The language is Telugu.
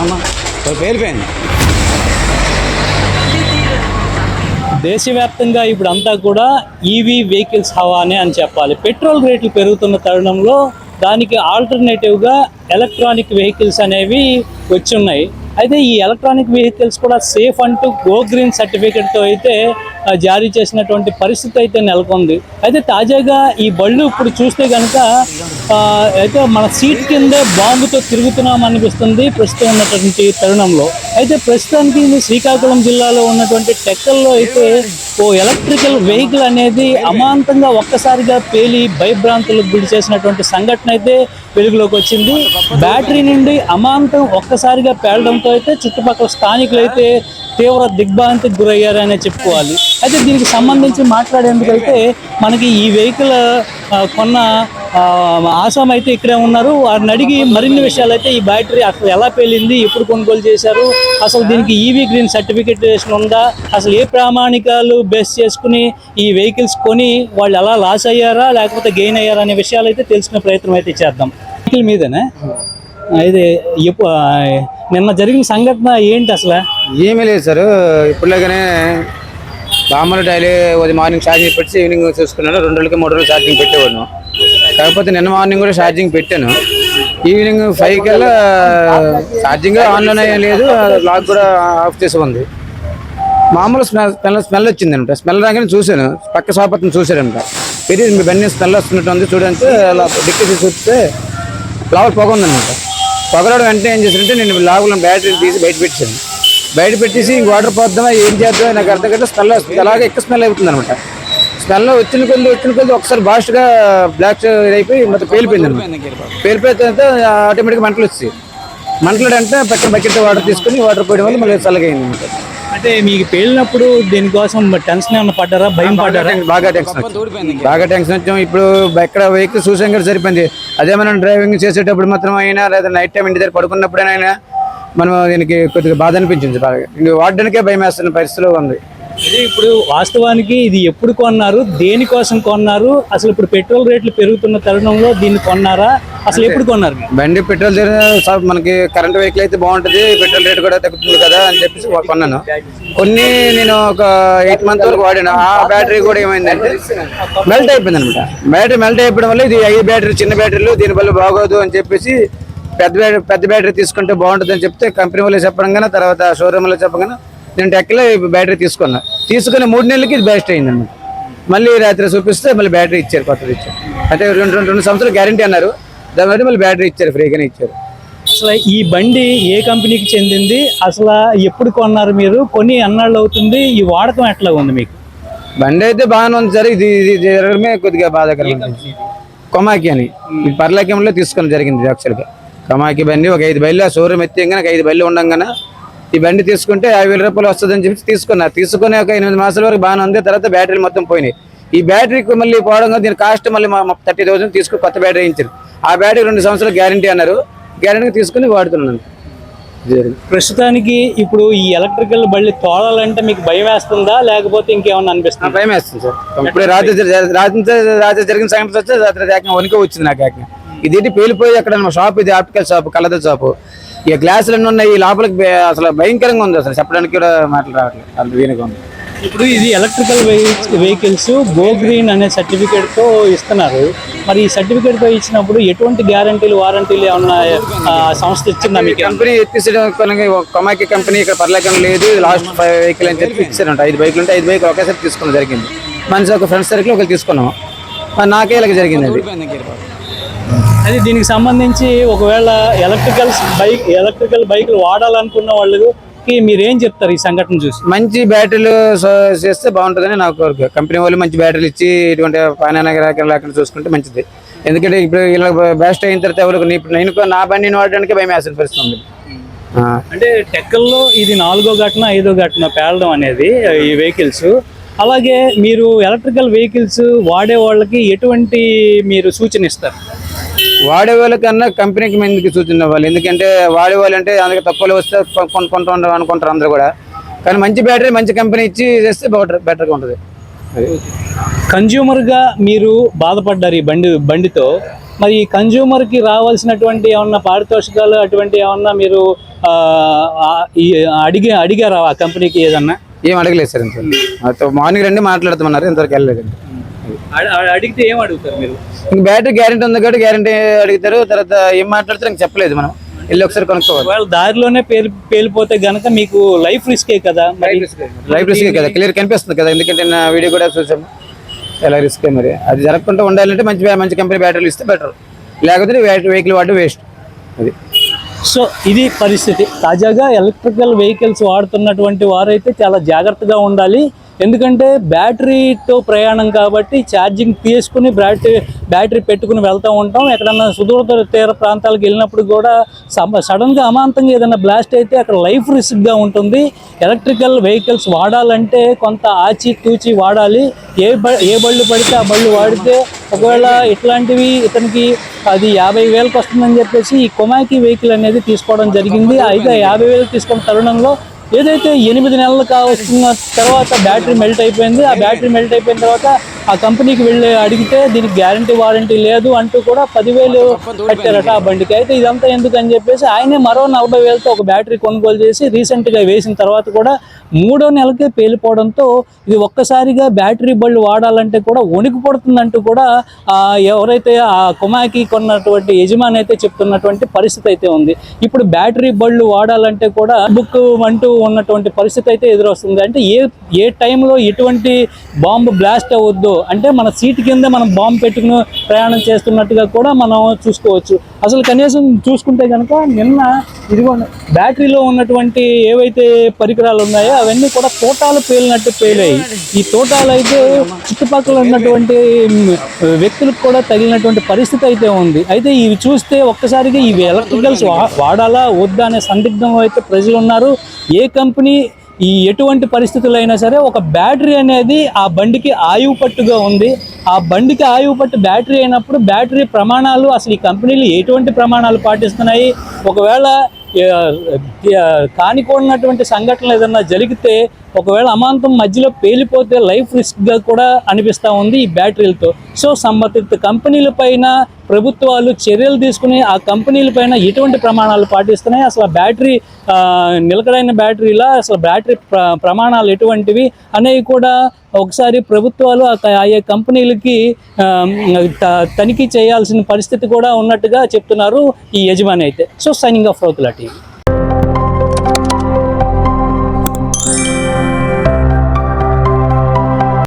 అమ్మ. పేలిపోయింది దేశవ్యాప్తంగా ఇప్పుడు అంతా కూడా ఈవీ వెహికల్స్ హవానే అని చెప్పాలి. పెట్రోల్ రేట్లు పెరుగుతున్న తరుణంలో దానికి ఆల్టర్నేటివ్గా ఎలక్ట్రానిక్ వెహికల్స్ అనేవి వచ్చి ఉన్నాయి అయితే ఈ ఎలక్ట్రానిక్ వెహికల్స్ కూడా సేఫ్ అంటూ గో గ్రీన్ సర్టిఫికేట్తో అయితే జారీ చేసినటువంటి పరిస్థితి అయితే నెలకొంది. అయితే తాజాగా ఈ బళ్ళు ఇప్పుడు చూస్తే కనుక అయితే మన సీట్ కిందే బాంబుతో తిరుగుతున్నాం అనిపిస్తుంది ప్రస్తుతం ఉన్నటువంటి తరుణంలో. అయితే ప్రస్తుతానికి శ్రీకాకుళం జిల్లాలో ఉన్నటువంటి టెక్కల్లో అయితే ఓ ఎలక్ట్రికల్ వెహికల్ అనేది అమాంతంగా ఒక్కసారిగా పేలి భయభ్రాంతులకు గురి చేసినటువంటి సంఘటన అయితే వెలుగులోకి వచ్చింది. బ్యాటరీ నుండి అమాంతం ఒక్కసారిగా పేలడంతో అయితే చుట్టుపక్కల స్థానికులు అయితే తీవ్ర దిగ్భ్రాంతికి గురయ్యారనే చెప్పుకోవాలి. అయితే దీనికి సంబంధించి మాట్లాడేందుకైతే మనకి ఈ వెహికల్ కొన్న ఆసాం అయితే ఇక్కడే ఉన్నారు. వారిని అడిగి మరిన్ని విషయాలు అయితే ఈ బ్యాటరీ అసలు ఎలా పేలింది ఎప్పుడు కొనుగోలు చేశారు అసలు దీనికి ఈవీ గ్రీన్ సర్టిఫికేషన్ ఉందా అసలు ఏ ప్రామాణికాలు బేస్ చేసుకుని ఈ వెహికల్స్ కొని వాళ్ళు ఎలా లాస్ అయ్యారా లేకపోతే గెయిన్ అయ్యారా అనే విషయాలు అయితే తెలుసుకునే ప్రయత్నం అయితే చేద్దాం. వెహికల్ మీదనే? ఇది ఎప్పు- ఆ, నిన్న జరిగిన సంఘటన ఏంటి అసలు? ఏమీ లేదు సార్. ఇప్పుడులాగానే బామ్మల డైలీ ఉదయం మార్నింగ్ ఛార్జింగ్ పెట్టి ఈవినింగ్ చూసుకున్నాను రెండు రోజులకి మూడు రోజులు ఛార్జింగ్ పెట్టేవాడు కాకపోతే నిన్న మార్నింగ్ కూడా ఛార్జింగ్ పెట్టాను. ఈవినింగ్ ఫైవ్ కల్లా ఛార్జింగ్ ఆన్లోనే లేదు. లాక్ కూడా ఆఫ్ చేసి ఉంది. మామూలు స్మెల్ స్మెల్ స్మెల్ వచ్చిందంట. స్మెల్ రాగానే చూశాను. పక్క షాప్ అతను చూశాడంట. పెరిగి మీ బండి స్మెల్ వస్తున్నట్టు ఉంది. చూడంటే అలా డిక్కి చూస్తే ఫ్లవర్ పొగ ఉందన్నమాట. పగలడం వెంటనే ఏం చేశారంటే నేను లోపల బ్యాటరీ తీసి బయట పెట్టాను బయట పెట్టేసి ఇంక వాటర్ పోద్దామా ఏం చేద్దామో నాకు అర్థం కదా స్మెల్ వస్తుంది. అలాగే ఎక్కువ స్మెల్ అవుతుంది అనమాట. స్మెల్ వచ్చిన కొద్ది వచ్చిన కొద్ది ఒకసారి బాస్ట్గా బ్లాక్ అయిపోయి మొత్తం పేలిపోయింది అనమాట. పేలిపోయిన తర్వాత ఆటోమేటిక్గా మంటలు వచ్చాయి. మంటలు అంటే పక్కన బకెట్ వాటర్ తీసుకుని వాటర్ పోయడం వల్ల మళ్ళీ చల్లగైంది అనమాట. అంటే మీకు పేలినప్పుడు దీనికోసం టెన్షన్ ఏమైనా పడ్డారా? భయం పడ్డారా? బాగా టెన్షన్ వచ్చింది. బాగా టెన్షన్ వచ్చాం. ఇప్పుడు ఎక్కడ వెహికల్ చూసాం కూడా సరిపోయింది. అదే మనం డ్రైవింగ్ చేసేటప్పుడు మాత్రం అయినా లేదా నైట్ టైం ఇంటి దగ్గర పడుకున్నప్పుడైనా అయినా మనం దీనికి కొద్దిగా బాధ అనిపించింది బాగా. ఇంక వాడడానికే భయం వేస్తున్న పరిస్థితిలో ఉంది. ఇది ఇప్పుడు వాస్తవానికి ఇది ఎప్పుడు కొన్నారు? దేనికోసం కొన్నారు? అసలు ఇప్పుడు పెట్రోల్ రేట్లు పెరుగుతున్న తరుణంలో దీన్ని కొన్నారా? అసలు ఎప్పుడు కొన్నారు? బండి పెట్రోల్ ధర సా- మనకి కరెంట్ వెహికల్ అయితే బాగుంటుంది పెట్రోల్ రేట్ కూడా తగ్గుతుంది కదా అని చెప్పేసి కొన్నాను. కొన్ని నేను ఒక ఎయిట్ మంత్ వరకు వాడాను. ఆ బ్యాటరీ కూడా ఏమైందంటే మెల్ట్ అయిపోయింది అనమాట బ్యాటరీ మెల్ట్ అయిపోవడం వల్ల ఇది ఐదు బ్యాటరీ చిన్న బ్యాటరీలు దీనివల్ల బాగోదు అని చెప్పేసి పెద్ద బ్యాటరీ పెద్ద బ్యాటరీ తీసుకుంటే బాగుంటుంది అని చెప్తే కంపెనీ వాళ్ళు చెప్పడం తర్వాత షోరూంలో చెప్పగానే నేను టెక్లో బ్యాటరీ తీసుకున్నా. తీసుకుని మూడు నెలలకి ఇది బెస్ట్ అయింది అనమాట మళ్ళీ రాత్రి చూపిస్తే మళ్ళీ బ్యాటరీ ఇచ్చారు కొత్తది ఇచ్చారు. అంటే రెండు రెండు రెండు సంవత్సరాలు గ్యారంటీ అన్నారు. దాని బట్టి మళ్ళీ బ్యాటరీ ఇచ్చారు ఫ్రీగానే ఇచ్చారు. అసలు ఈ బండి ఏ కంపెనీకి చెందింది? అసలు ఎప్పుడు కొన్నారు మీరు? కొన్ని అన్నాళ్ళు అవుతుంది? ఈ వాడకం ఎట్లా ఉంది మీకు? బండి అయితే బాగానే ఉంది సార్. ఇది ఇది జరగడమే కొద్దిగా బాధాకరం కొమాకి అని. ఇది పర్లాక్యంలో తీసుకొని జరిగింది యాక్చువల్గా కొమాకి బండి ఒక ఐదు బయలు షోరూమ్ ఎత్తి నాకు ఐదు బయలు ఉండగానే ఈ బండి తీసుకుంటే యాభై వేల రూపాయలు వస్తుందని చెప్పి తీసుకున్నా తీసుకుని ఒక ఎనిమిది మాసాల వరకు బాగానే ఉంది. తర్వాత బ్యాటరీ మొత్తం పోయినాయి. ఈ బ్యాటరీకి మళ్ళీ పోవడం వల్ల దీని కాస్ట్ మళ్ళీ థర్టీ థౌసండ్ తీసుకుని కొత్త బ్యాటరీ ఇచ్చారు. ఆ బ్యాటరీ రెండు సంవత్సరాలు గ్యారంటీ అన్నారు. గ్యారంటీ తీసుకుని వాడుతున్నాను. ప్రస్తుతానికి ఇప్పుడు ఈ ఎలక్ట్రికల్ బళ్ళు తోడాలంటే మీకు భయం వేస్తుందా? లేకపోతే ఇంకేమన్నా అనిపిస్తుందా? భయం వేస్తుంది సార్. ఇప్పుడే రాత్రి రాత్రి రాత్రి జరిగిన సంగతి వస్తే రాత్రి ఏకంగా వణికే వచ్చింది నాకు ఏకంగా ఇదేంటి పేలిపోయి అక్కడ మా షాప్ ఇది ఆప్టికల్ షాప్ కలద షాప్. ఇక గ్లాసులు ఉన్నాయి ఈ లోపలికి అసలు భయంకరంగా ఉంది అసలు. చెప్పడానికి కూడా మాటలు రావట్లేదు. అంత దీనిగా ఉంది. ఇప్పుడు ఇది ఎలక్ట్రికల్ వెహికల్స్ గో గ్రీన్ అనే సర్టిఫికేట్తో ఇస్తున్నారు. మరి ఈ సర్టిఫికేట్తో ఇచ్చినప్పుడు ఎటువంటి గ్యారంటీలు వారంటీలు ఏమన్నా సంస్థ ఇచ్చిందా మీకు? కంపెనీ ఎత్తిసడం కొమాకి కంపెనీ ఇక్కడ పర్లేకం లేదు. లాస్ట్ ఫైవ్ వెహికల్ అని చెప్పి ఇచ్చారంట. ఐదు బైకులు ఉంటే ఐదు బైకులు ఒకేసారి తీసుకోవడం జరిగింది. మనిషి ఒక ఫ్రెండ్స్ సర్కిల్ ఒకరు తీసుకున్నాం. నాకే ఇలాగ జరిగింది అది అది దీనికి సంబంధించి ఒకవేళ ఎలక్ట్రికల్ బైక్ ఎలక్ట్రికల్ బైకులు వాడాలనుకున్న వాళ్ళకి మీరు ఏం చెప్తారు ఈ సంఘటన చూసి? మంచి బ్యాటరీలు చేస్తే బాగుంటుందని నాకు కోరిక. కంపెనీ వాళ్ళు మంచి బ్యాటరీలు ఇచ్చి ఇటువంటి పైన లేకుండా చూసుకుంటే మంచిది. ఎందుకంటే ఇప్పుడు ఇలా బెస్ట్ అయిన తర్వాత ఎవరికి నేను నా బండిని వాడడానికి భయం వేసిన పరిస్థితి ఉంది. అంటే టెక్కల్లో ఇది నాలుగో ఘటన ఐదో ఘటన పేలడం అనేది ఈ వెహికల్స్. అలాగే మీరు ఎలక్ట్రికల్ వెహికల్స్ వాడే వాళ్ళకి ఎటువంటి మీరు సూచన ఇస్తారు? వాడే వాళ్ళకన్నా కంపెనీకి మందికి సూచన ఇవ్వాలి? ఎందుకంటే వాడే వాళ్ళంటే అందుకే తక్కువలో వస్తే కొ- కొను- కొంటూ ఉంటారు అనుకుంటారు అందరూ కూడా. కానీ మంచి బ్యాటరీ మంచి కంపెనీ ఇచ్చి చేస్తే బెటర్ బెటర్గా ఉంటుంది. కన్జ్యూమర్గా మీరు బాధపడ్డారు ఈ బండి బండితో. మరి కన్జ్యూమర్కి రావాల్సినటువంటి ఏమన్నా పారితోషికాలు అటువంటి ఏమన్నా మీరు ఈ అడిగి అడిగారా ఆ కంపెనీకి ఏదన్నా? ఏం అడగలేదు సార్ ఇంత మార్నింగ్ రండి మాట్లాడుతున్నారు ఇంతవరకు వెళ్ళలేదండి అడిగితే ఏం అడుగుతారు మీరు? ఇంక బ్యాటరీ గ్యారంటీ ఉంది కాబట్టి గ్యారంటీ అడుగుతారు తర్వాత ఏం మాట్లాడతారు ఇంక చెప్పలేదు మనం. వెళ్ళి ఒకసారి కొనుక్కోవాలి. ఒకవేళ దారిలోనే పేలి పేలిపోతే గనక మీకు లైఫ్ రిస్కే కదా మరి? లైఫ్ రిస్క్ కదా. క్లియర్ కనిపిస్తుంది కదా ఎందుకంటే నా వీడియో కూడా చూసాము. చాలా రిస్క్ మరి? అది జరగకుండా ఉండాలంటే మంచి మంచి కంపెనీ బ్యాటరీలు ఇస్తే బెటర్. లేకపోతే వెహికల్ వాడడం వేస్ట్. అది. సో ఇది పరిస్థితి. తాజాగా ఎలక్ట్రికల్ వెహికల్స్ వాడుతున్నటువంటి వారైతే చాలా జాగ్రత్తగా ఉండాలి. ఎందుకంటే బ్యాటరీతో ప్రయాణం కాబట్టి ఛార్జింగ్ తీసుకుని బ్యాటరీ బ్యాటరీ పెట్టుకుని వెళ్తూ ఉంటాం. ఎక్కడన్నా సుదూర తీర ప్రాంతాలకు వెళ్ళినప్పుడు కూడా సడన్గా అమాంతంగా ఏదైనా బ్లాస్ట్ అయితే అక్కడ లైఫ్ రిస్క్గా ఉంటుంది. ఎలక్ట్రికల్ వెహికల్స్ వాడాలంటే కొంత ఆచి తూచి వాడాలి. ఏ ఏ బళ్ళు పడితే ఆ బళ్ళు వాడితే ఒకవేళ ఇట్లాంటివి ఇతనికి అది యాభై వేలకు వస్తుందని చెప్పేసి ఈ కొమాకి వెహికల్ అనేది తీసుకోవడం జరిగింది. అయితే యాభై వేలు తీసుకున్న తరుణంలో ఏదైతే ఎనిమిది నెలలు కావాల్సిన తర్వాత బ్యాటరీ మెల్ట్ అయిపోయింది ఆ బ్యాటరీ మెల్ట్ అయిపోయిన తర్వాత ఆ కంపెనీకి వెళ్ళి అడిగితే దీనికి గ్యారంటీ వారంటీ లేదు అంటూ కూడా పదివేలు కట్టారట ఆ బండికి. అయితే ఇదంతా ఎందుకని చెప్పేసి ఆయనే మరో నలభై వేలతో ఒక బ్యాటరీ కొనుగోలు చేసి రీసెంట్గా వేసిన తర్వాత కూడా మూడో నెలకే పేలిపోవడంతో ఇది ఒక్కసారిగా బ్యాటరీ బళ్ళు వాడాలంటే కూడా వణికి పడుతుందంటూ కూడా ఎవరైతే ఆ కుమాకి కొన్నటువంటి యజమాని అయితే చెప్తున్నటువంటి పరిస్థితి అయితే ఉంది. ఇప్పుడు బ్యాటరీ బళ్ళు వాడాలంటే కూడా బుక్ అంటూ ఉన్నటువంటి పరిస్థితి అయితే ఎదురొస్తుంది. అంటే ఏ ఏ టైంలో ఎటువంటి బాంబు బ్లాస్ట్ అవ్వద్దు అంటే మన సీట్ కింద మనం బాంబు పెట్టుకుని ప్రయాణం చేస్తున్నట్టుగా కూడా మనం చూసుకోవచ్చు. అసలు కనీసం చూసుకుంటే కనుక నిన్న ఇదిగో బ్యాటరీలో ఉన్నటువంటి ఏవైతే పరికరాలు ఉన్నాయో అవన్నీ కూడా తోటాలు పేలినట్టు పేలాయి. ఈ తోటాలు అయితే చుట్టుపక్కల ఉన్నటువంటి వ్యక్తులకు కూడా తగిలినటువంటి పరిస్థితి అయితే ఉంది. అయితే ఇవి చూస్తే ఒక్కసారిగా ఇవి ఎలక్ట్రికల్స్ వాడాలా వద్దా అనే సందిగ్ధం అయితే ప్రజలు ఉన్నారు ఏ కంపెనీ ఈ ఎటువంటి పరిస్థితులైనా అయినా సరే ఒక బ్యాటరీ అనేది ఆ బండికి ఆయువు పట్టుగా ఉంది. ఆ బండికి ఆయువు పట్టు బ్యాటరీ అయినప్పుడు బ్యాటరీ ప్రమాణాలు అసలు ఈ కంపెనీలు ఎటువంటి ప్రమాణాలు పాటిస్తున్నాయి? ఒకవేళ కానికోడినటువంటి సంఘటనలు ఏదన్నా జరిగితే ఒకవేళ అమాంతం మధ్యలో పేలిపోతే లైఫ్ రిస్క్గా కూడా అనిపిస్తూ ఉంది ఈ బ్యాటరీలతో. సో సంబంధిత కంపెనీల పైన ప్రభుత్వాలు చర్యలు తీసుకుని ఆ కంపెనీల పైన ఎటువంటి ప్రమాణాలు పాటిస్తున్నాయి? అసలు బ్యాటరీ నిలకడైన బ్యాటరీలా? అసలు బ్యాటరీ ప్రమాణాలు ఎటువంటివి? అనేవి కూడా ఒకసారి ప్రభుత్వాలు ఆయా కంపెనీలకి తనిఖీ చేయాల్సిన పరిస్థితి కూడా ఉన్నట్టుగా చెప్తున్నారు ఈ యజమాని అయితే. So signing off Rowthula TV.